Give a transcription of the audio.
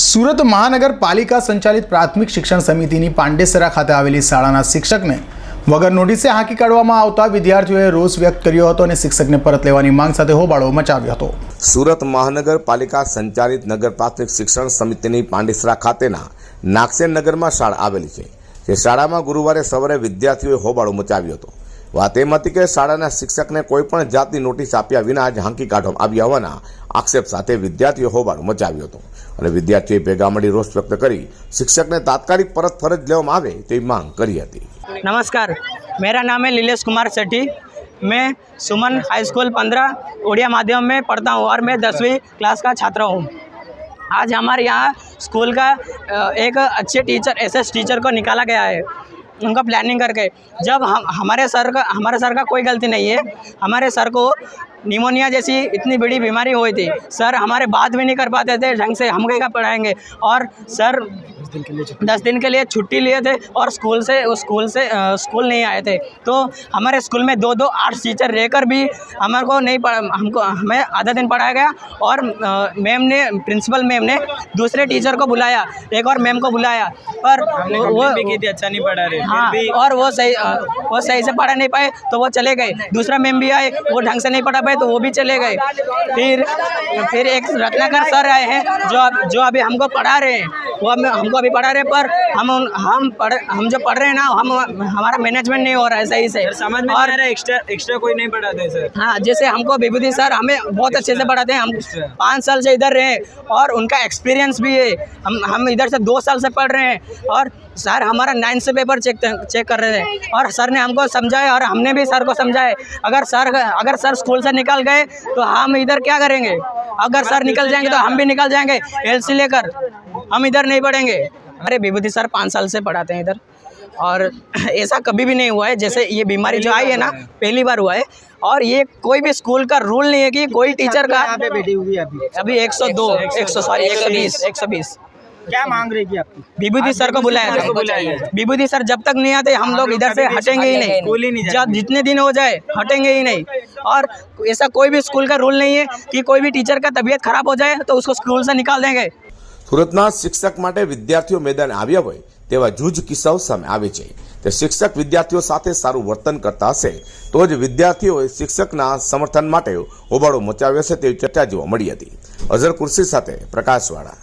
સુરત મહાનગરપાલિકા સંચાલિત પ્રાથમિક શિક્ષણ સમિતિની પાંડેસરા ખાતે આવેલી શાળાના શિક્ષકને વગર નોટિસે હાંકી કાઢવામાં આવતા વિદ્યાર્થીઓએ રોષ વ્યક્ત કર્યો હતો અને શિક્ષકને પરત લેવાની માંગ સાથે હોબાળો મચાવ્યો હતો. સુરત મહાનગરપાલિકા સંચાલિત નગર પ્રાથમિક શિક્ષણ સમિતિની પાંડેસરા ખાતેના નાગસેન નગરમાં શાળા આવેલી છે, જે શાળામાં ગુરુવારે સવારે વિદ્યાર્થીઓએ હોબાળો મચાવ્યો હતો. વાત એમ હતી કે શાળાના શિક્ષકને કોઈ પણ જાતની નોટિસ આપ્યા વિના જ હાંકી કાઢવામાં આવ્યા હોવાના આક્ષેપ સાથે વિદ્યાર્થીઓએ હોબાળો મચાવ્યો હતો અને વિદ્યાર્થીઓએ ભેગા મળી રોષ વ્યક્ત કરી શિક્ષકને તાત્કાલિક પરત ફરજ લેવામાં આવે તેવી માંગ કરી હતી नमस्कार मेरा नाम है लीलेश कुमार सेठी मैं सुमन हाई स्कूल पंद्रह उड़िया माध्यम में पढ़ता हूँ और मैं दसवीं क्लास का छात्र हूँ आज हमारे यहाँ स्कूल का अ, एक अच्छे टीचर एस टीचर को निकाला गया है उनका प्लानिंग करके। जब हम, हमारे सर का, हमारे सर का कोई गलती नहीं है। हमारे सर को निमोनिया जैसी इतनी बड़ी बीमारी हुई थी। सर हमारे बात भी नहीं कर पाते थे ढंग से हम क्या पढ़ाएँगे? और सर दस दिन के लिए छुट्टी लिए थे और स्कूल से उस स्कूल से स्कूल नहीं आए थे। तो हमारे स्कूल में दो दो आर्ट्स टीचर रहकर भी हमारे को नहीं पढ़ा हमको हमें आधा दिन पढ़ाया गया और मैम ने प्रिंसिपल मैम ने दूसरे टीचर को बुलाया एक और मैम को बुलाया पर वो भी की अच्छा नहीं पढ़ा रहे हाँ और वो सही वो सही से पढ़ा नहीं पाए तो वो चले गए। दूसरा मैम भी आए वो ढंग से नहीं पढ़ा पाए तो वो भी चले गए। फिर फिर एक रत्नाकर सर आए हैं, जो जो अभी हमको पढ़ा रहे हैं। वो हम हमको अभी पढ़ा रहे पर हम उन हम पढ़ हम जो पढ़ रहे हैं ना हम हमारा मैनेजमेंट नहीं हो रहा है सही से। समझ में और आ रहा एक्स्ट्रा एक्स्ट्रा कोई नहीं पढ़ाते सर। हाँ जैसे हमको विभूति सर हमें बहुत अच्छे से पढ़ाते हैं हम पाँच साल से इधर रहे और उनका एक्सपीरियंस भी है। हम हम इधर से दो साल से पढ़ रहे हैं और सर हमारा नाइन्थ से पेपर चेक चेक कर रहे थे और सर ने हमको समझाया और हमने भी सर को समझाया। अगर सर अगर सर स्कूल से निकल गए तो हम इधर क्या करेंगे? अगर सर निकल जाएँगे तो हम भी निकल जाएँगे एल लेकर। हम इधर नहीं पढ़ेंगे अरे विभूति सर पाँच साल से पढ़ाते हैं इधर। और ऐसा कभी भी नहीं हुआ है जैसे ये बीमारी जो आई है ना पहली बार हुआ है। और ये कोई भी स्कूल का रूल नहीं है कि कोई टीचर का यहाँ पे बैठी हुई है अभी। अभी 102 100 सॉरी 120 120 क्या मांग रहेगी आपकी? विभूति सर को बुलाया सर को बुलाया था विभूति सर जब तक नहीं आते हम लोग इधर से हटेंगे ही स्कूल ही नहीं नहीं जब जितने दिन हो जाए हटेंगे ही नहीं। और ऐसा कोई भी स्कूल का रूल नहीं है कि कोई भी टीचर का तबीयत खराब हो जाए तो उसको स्कूल से निकाल देंगे। સુરતના શિક્ષક માટે વિદ્યાર્થીઓ મેદાને આવ્યા હોય તેવા જૂજ કિસ્સાઓ સામે આવે છે. તે શિક્ષક વિદ્યાર્થીઓ સાથે સારું વર્તન કરતા હશે, તો જ વિદ્યાર્થીઓએ શિક્ષકના સમર્થન માટે હોબાળો મચાવ્યો છે તેવી ચર્ચા જોવા મળી હતી. અઝર કુર્સી સાથે પ્રકાશવાળા.